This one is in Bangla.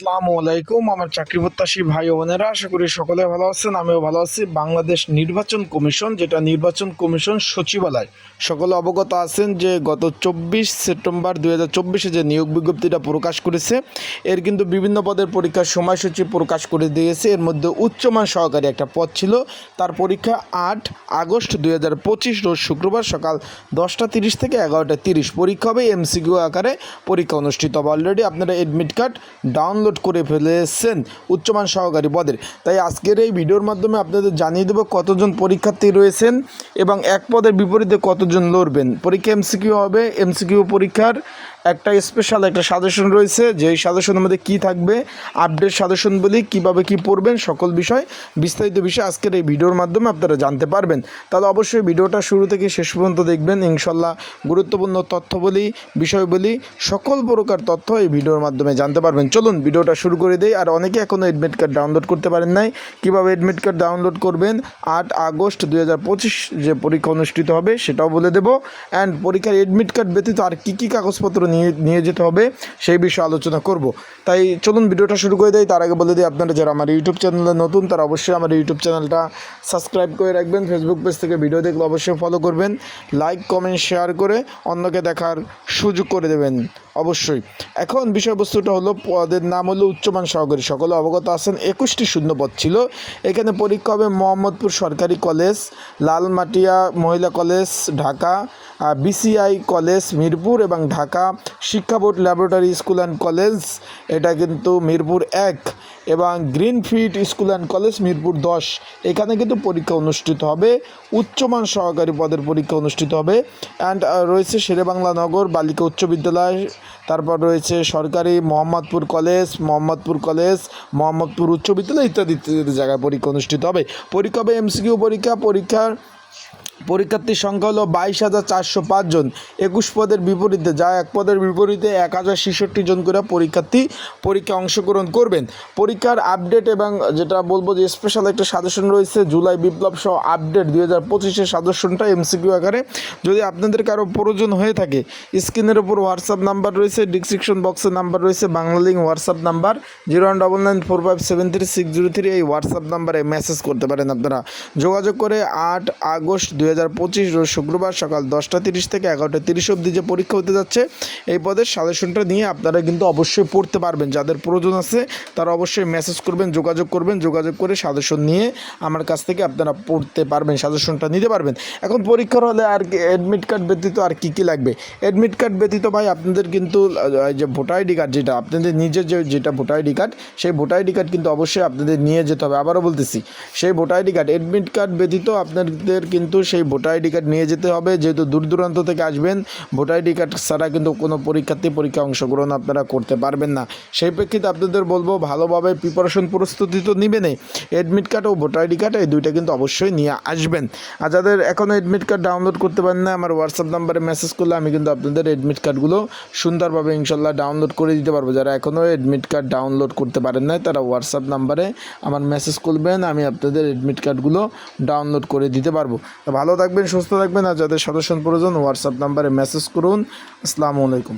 আসসালামু আলাইকুম, আমার চাকরি প্রত্যাশী ভাই বোনেরা, আশা করি সকলে ভালো আছেন, আমিও ভালো আছি। বাংলাদেশ নির্বাচন কমিশন, যেটা নির্বাচন কমিশন সচিবালয়। সকলে অবগত আছেন যে গত চব্বিশ সেপ্টেম্বর দুই যে নিয়োগ বিজ্ঞপ্তিটা প্রকাশ করেছে, এর কিন্তু বিভিন্ন পদের পরীক্ষার সময়সূচি প্রকাশ করে দিয়েছে। এর মধ্যে উচ্চমান সহকারী একটা পদ ছিল। তার পরীক্ষা আট আগস্ট দুই হাজার পঁচিশ, রোজ শুক্রবার সকাল দশটা তিরিশ থেকে এগারোটা তিরিশ পরীক্ষা হবে। এমসিকিউ আকারে পরীক্ষা অনুষ্ঠিত হবে। অলরেডি আপনারা এডমিট কার্ড ডাউনলোড করে ফেলেছেন উচ্চমান সহকারী পদের। তাই আজকের এই ভিডিওর মাধ্যমে আপনাদের জানিয়ে দেবো কতজন পরীক্ষার্থী রয়েছেন এবং এক পদের বিপরীতে কতজন লড়বেন। পরীক্ষা এমসিকিউ হবে। এমসিকিউ পরীক্ষার একটা স্পেশাল একটা সাজেশন রয়েছে যেই সাজেশনের মধ্যে কী থাকবে আপডেট সাজেশন বলি, কীভাবে কী পড়বেন, সকল বিষয়, বিস্তারিত বিষয় আজকের এই ভিডিওর মাধ্যমে আপনারা জানতে পারবেন। তাহলে অবশ্যই ভিডিওটা শুরু থেকে শেষ পর্যন্ত দেখবেন ইনশাল্লাহ গুরুত্বপূর্ণ তথ্য বলি, বিষয় বলি, সকল প্রকার তথ্য এই ভিডিওর মাধ্যমে জানতে পারবেন। চলুন ভিডিওটা শুরু করে দেই, আর অনেকে এখনও এডমিট কার্ড ডাউনলোড করতে পারেন নাই। কীভাবে এডমিট কার্ড ডাউনলোড করবেন? আট আগস্ট দু হাজার পঁচিশ যে পরীক্ষা অনুষ্ঠিত হবে, সেটাও বলে দেবো। অ্যান্ড পরীক্ষার এডমিট কার্ড ব্যতীত আর কী কী কাগজপত্র নিয়ে নিয়ে যেতে হবে, সেই বিষয়ে আলোচনা করব। তাই চলুন ভিডিওটা শুরু করে দেয় তার আগে বলে দিই, আপনারা যারা আমার ইউটিউব চ্যানেলে নতুন, তারা অবশ্যই আমার ইউটিউব চ্যানেলটা সাবস্ক্রাইব করে রাখবেন। ফেসবুক পেজ থেকে ভিডিও দেখলে অবশ্যই ফলো করবেন। লাইক কমেন্ট শেয়ার করে অন্যকে দেখার সুযোগ করে দেবেন। অবশ্যই। এখন বিষয়বস্তুটা হলো, পদের নাম হলো উচ্চমান সহকারী। সকলে অবগত আছেন, একুশটি শূন্যপদ ছিল। এখানে পরীক্ষা হবে মোহাম্মদপুর সরকারি কলেজ, লালমাটিয়া মহিলা college, Dhaka BCI college, Mirpur এবং ঢাকা শিক্ষা board laboratory school and college. এটা কিন্তু মিরপুর এক এবং Greenfield school and college Mirpur দশ। এখানে কিন্তু পরীক্ষা অনুষ্ঠিত হবে, উচ্চমান সহকারী পদের পরীক্ষা অনুষ্ঠিত হবে। অ্যান্ড রয়েছে শেরেবাংলা নগর বালিকা উচ্চ বিদ্যালয় তারপর রয়েছে সরকারি মোহাম্মদপুর কলেজ মোহাম্মদপুর কলেজ, মোহাম্মদপুর উচ্চ বিদ্যালয় ইত্যাদি ইত্যাদি জায়গায় পরীক্ষা অনুষ্ঠিত হবে। পরীক্ষা হবে এমসিকিউ পরীক্ষা, পরীক্ষার পরীক্ষার্থীর সংখ্যা হলো বাইশ হাজার চারশো পাঁচজন একুশ পদের বিপরীতে, যা এক পদের বিপরীতে এক হাজার ছেষট্টি জন করে পরীক্ষার্থী পরীক্ষা অংশগ্রহণ করবেন। পরীক্ষার আপডেট এবং যেটা বলব যে স্পেশাল একটা সাজেশন রয়েছে, জুলাই বিপ্লব সহ আপডেট দুই হাজার পঁচিশের সাজেশনটা এমসিকিউ আকারে। যদি আপনাদের কারও প্রয়োজন হয়ে থাকে স্ক্রিনের উপর হোয়াটসঅ্যাপ নাম্বার রয়েছে ডিসক্রিপশন বক্সের নাম্বার রয়েছে, Banglalink WhatsApp number zero one double nine four five seven three six zero three এই হোয়াটসঅ্যাপ নাম্বারে মেসেজ করতে পারেন আপনারা। যোগাযোগ করে আট আগস্ট দুই হাজার পঁচিশ রোজ শুক্রবার সকাল দশটা তিরিশ থেকে এগারোটা তিরিশ অবধি যে পরীক্ষা হতে যাচ্ছে, এই পদের সাজেশনটা নিয়ে আপনারা কিন্তু অবশ্যই পড়তে পারবেন। যাদের প্রয়োজন আছে, তারা অবশ্যই মেসেজ করবেন, যোগাযোগ করবেন, যোগাযোগ করে সাজেশন নিয়ে আমার কাছ থেকে আপনারা পড়তে পারবেন, সাজেশনটা নিতে পারবেন। এখন পরীক্ষার হলে আর অ্যাডমিট কার্ড ব্যতীত আর কী কী লাগবে? অ্যাডমিট কার্ড ব্যতীত ভাই, আপনাদের কিন্তু যে ভোটার আইডি কার্ড যেটা, আপনাদের নিজের যে, যেটা ভোটার আইডি কার্ড সেই ভোটার আইডি কার্ড কিন্তু অবশ্যই আপনাদের নিয়ে যেতে হবে। আবারও বলতেছি, সেই voter ID card admit card ব্যতীত আপনাদের কিন্তু সেই ভোটার আইডি কার্ড নিয়ে যেতে হবে। যেহেতু দূর দূরান্ত থেকে আসবেন, ভোটার আইডি কার্ড ছাড়া কিন্তু কোনো পরীক্ষার্থী পরীক্ষা অংশগ্রহণ আপনারা করতে পারবেন না। সেই প্রেক্ষিতে আপনাদের বলব, ভালোভাবে প্রিপারেশন প্রস্তুতি তো নেবেনই। অ্যাডমিট কার্ড ও ভোটার আইডি কার্ড, এই দুইটা কিন্তু অবশ্যই নিয়ে আসবেন। আর যাদের এখনও অ্যাডমিট কার্ড ডাউনলোড করতে পারেন না আমার হোয়াটসঅ্যাপ নাম্বারে মেসেজ করলে আমি কিন্তু আপনাদের অ্যাডমিট কার্ডগুলো সুন্দরভাবে ইনশাল্লাহ ডাউনলোড করে দিতে পারব। যারা এখনও অ্যাডমিট কার্ড ডাউনলোড করতে পারেন না তারা হোয়াটসঅ্যাপ নাম্বারে আমার মেসেজ করবেন, আমি আপনাদের অ্যাডমিট কার্ডগুলো ডাউনলোড করে দিতে পারব। তো ভালো থাকবেন সুস্থ থাকবেন আর যাদের সদস্য প্রয়োজন হোয়াটসঅ্যাপ নাম্বারে মেসেজ করুন। আসসালামু আলাইকুম।